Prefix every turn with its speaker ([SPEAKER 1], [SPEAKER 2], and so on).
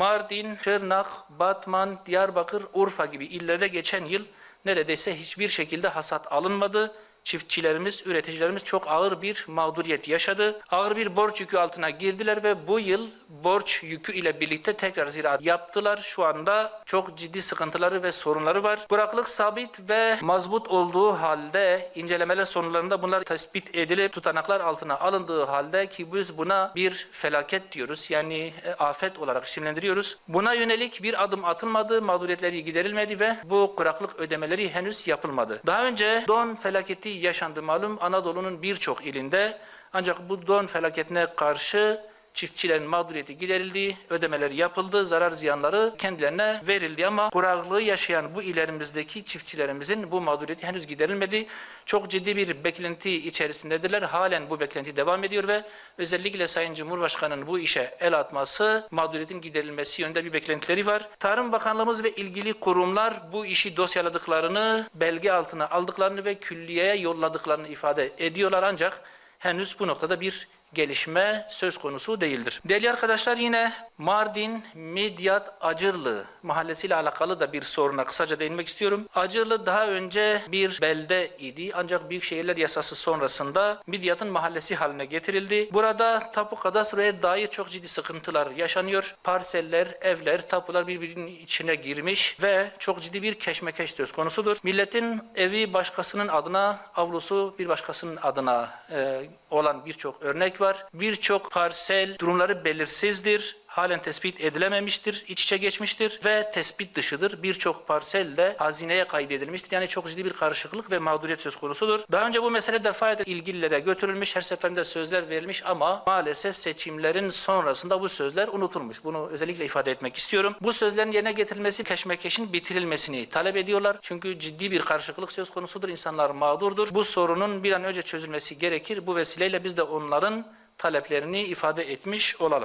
[SPEAKER 1] Mardin, Şırnak, Batman, Diyarbakır, Urfa gibi illerde geçen yıl neredeyse hiçbir şekilde hasat alınmadı. Çiftçilerimiz, üreticilerimiz çok ağır bir mağduriyet yaşadı. Ağır bir borç yükü altına girdiler ve bu yıl borç yükü ile birlikte tekrar ziraat yaptılar. Şu anda çok ciddi sıkıntıları ve sorunları var. Kuraklık sabit ve mazbut olduğu halde incelemeler sonuçlarında bunlar tespit edilip tutanaklar altına alındığı halde ki biz buna bir felaket diyoruz. Yani e, afet olarak isimlendiriyoruz. Buna yönelik bir adım atılmadı, mağduriyetleri giderilmedi ve bu kuraklık ödemeleri henüz yapılmadı. Daha önce don felaketi yaşandı malum Anadolu'nun birçok ilinde. Ancak bu don felaketine karşı çiftçilerin mağduriyeti giderildi, ödemeler yapıldı, zarar ziyanları kendilerine verildi ama kuraklığı yaşayan bu illerimizdeki çiftçilerimizin bu mağduriyeti henüz giderilmedi. Çok ciddi bir beklenti içerisindedirler. Halen bu beklenti devam ediyor ve özellikle Sayın Cumhurbaşkanı'nın bu işe el atması, mağduriyetin giderilmesi yönünde bir beklentileri var. Tarım Bakanlığımız ve ilgili kurumlar bu işi dosyaladıklarını, belge altına aldıklarını ve külliyeye yolladıklarını ifade ediyorlar ancak henüz bu noktada bir gelişme söz konusu değildir. Değerli arkadaşlar yine Mardin Midyat Acırlı mahallesiyle alakalı da bir soruna kısaca değinmek istiyorum. Acırlı daha önce bir belde idi ancak Büyükşehirler Yasası sonrasında Midyat'ın mahallesi haline getirildi. Burada tapu kadastroya dair çok ciddi sıkıntılar yaşanıyor. Parseller, evler, tapular birbirinin içine girmiş ve çok ciddi bir keşmekeş söz konusudur. Milletin evi başkasının adına, avlusu bir başkasının adına e, olan birçok örnek var. Birçok parsel durumları belirsizdir. Halen tespit edilememiştir, iç içe geçmiştir ve tespit dışıdır. Birçok parsel de hazineye kaydedilmiştir. Yani çok ciddi bir karışıklık ve mağduriyet söz konusudur. Daha önce bu mesele defaatle ilgililere götürülmüş, her seferinde sözler verilmiş ama maalesef seçimlerin sonrasında bu sözler unutulmuş. Bunu özellikle ifade etmek istiyorum. Bu sözlerin yerine getirilmesi, keşmekeşin bitirilmesini talep ediyorlar. Çünkü ciddi bir karışıklık söz konusudur. İnsanlar mağdurdur. Bu sorunun bir an önce çözülmesi gerekir. Bu vesileyle biz de onların taleplerini ifade etmiş olalım.